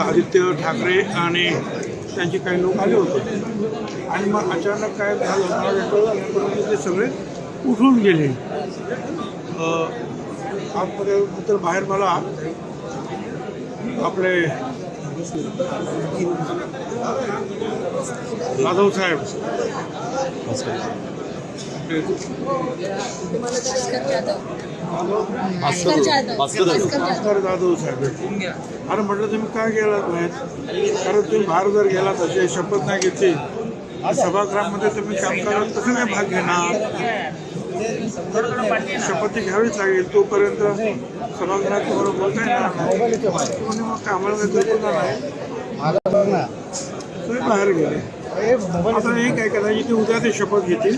आदित्य ठाकरे आणि त्यांचे काही लोक आले होते. आणि मग अचानक काय झालं मला परंतु ते सगळे उठून गेले. अ, आतमध्ये बाहेर मला आपले जाधव साहेब. भास्कर जाधव साहेब. अरे म्हटलं तुम्ही काय गेलात नाहीत कारण तुम्ही बाहेर जर गेला तसे शपथ नाही घेतली. सभागृहामध्ये तुम्ही कामकाजात कसं काय भाग घेणार. शपथ घ्यावीच लागेल तोपर्यंत सभागृहात तुम्हाला बोलता येणार नाही. मग कामाला नाही. तुम्ही बाहेर गेले. आता एक आहे कदाचित ते उद्या ते शपथ घेतील.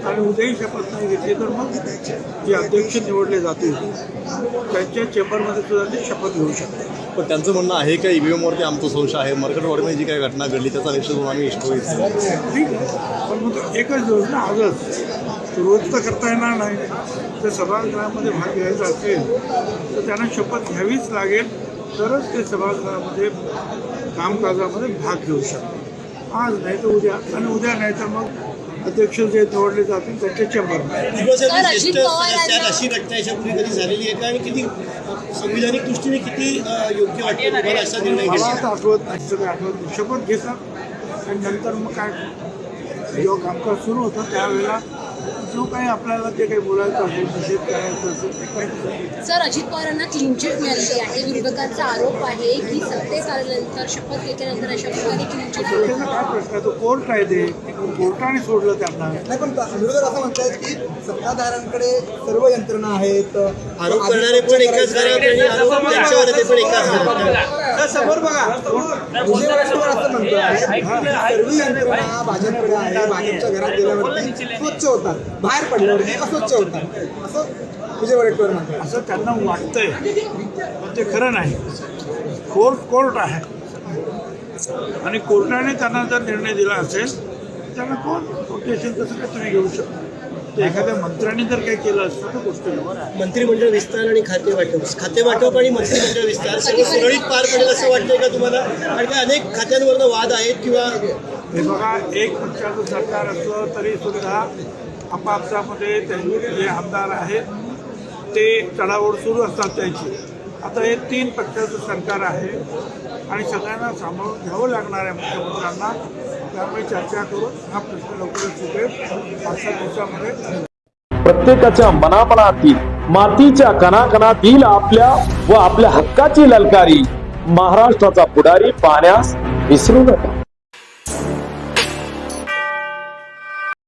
आणि उद्याही शपथ नाही घेतली तर मग जे अध्यक्ष निवडले जातील त्यांच्या चेंबरमध्ये सुद्धा ते शपथ घेऊ शकतात पण त्यांचं म्हणणं आहे का ईव्हीएम वरती आमचा संशय आहे? मरकटवाडीमध्ये जी काही घटना घडली त्याचा निश्चित म्हणून आम्ही हिस्टोरी ठीक आहे. पण मग एकच दिवस ना आजच रोज तर करता येणार नाही. तर सभागृहामध्ये भाग घ्यायचा असेल तर त्यांना शपथ घ्यावीच लागेल. तरच ते सभागृहामध्ये कामकाजामध्ये भाग घेऊ शकतात आज नाही तर उद्या आणि उद्या नाही तर मग अध्यक्ष जे निवडले जातील त्यांच्या त्यात अशी घटना याच्यापूर्वी कधी झालेली आहे का? आणि किती संविधानिक दृष्टीने किती योग्य वाटतं तुम्हाला असा निर्णय मला आता आठवत नाही सगळं आठवत. शपथ घेतात आणि नंतर मग काय? जेव्हा कामकाज सुरू होतं त्यावेळेला जो काही आपल्याला ते काही बोलायचं असेल निषेध करायचं असेल ते काही सर अजित पवारांना क्लीन चिट मिळालेली आहे. विरोधकांचा आरोप आहे की सत्तेत आल्यानंतर शपथ घेतल्यानंतर अशा प्रकारे क्लीन चिट काय प्रश्न आहे? तो कोर्ट आहे ते कोर्टाने सोडलं त्यांना? नाही पण विरोधक असं म्हणतात की सत्ताधाऱ्यांकडे सर्व यंत्रणा आहेत. आरोप करणारे पण एकाच घरात आणि आरोप त्यांच्यावर ते पण एकाच घरात. समोर बघा. विजय वडेट्टीवार असं भाजपकडे आहे भाजपच्या घरात गेल्यावरती स्वच्छ होतात. बाहेर पडल्यावरती अस्वच्छ होतात. असं विजय वडेट्टीवार म्हणतात. असं त्यांना वाटतंय. पण ते खरं नाही. कोर्ट कोर्ट आहे. आणि कोर्टाने त्यांना जर निर्णय दिला असेल तर त्यांना कोण प्रोटेक्शन कसं काय तुम्ही घेऊ शकता? एखाद्या मंत्र्यांनी जर काही केलं असतं तर गोष्ट. मंत्रिमंडळ विस्तार आणि खाते वाटप. खाते वाटप आणि मंत्रिमंडळ विस्तार सगळं सुरळीत पार पडेल असं वाटतंय का तुम्हाला? आणि काय अनेक खात्यांवरनं वाद आहेत किंवा हे बघा एक पक्षाचं सरकार असलं तरी सुद्धा आपापसामध्ये त्यांचे जे आमदार आहेत ते चढाओढ सुरू असतात त्यांची. आता हे तीन पक्षाचं सरकार आहे आणि सगळ्यांना सांभाळून घ्यावं लागणार आहे मुख्यमंत्र्यांना. त्यामुळे चर्चा करून हा प्रश्न लवकरच सुटेल. पाच दिवसामध्ये. प्रत्येकाच्या मनामनातील मातीच्या कणाकणातील आपल्या व आपल्या हक्काची ललकारी महाराष्ट्राचा पुढारी पाहण्यास विसरू नका.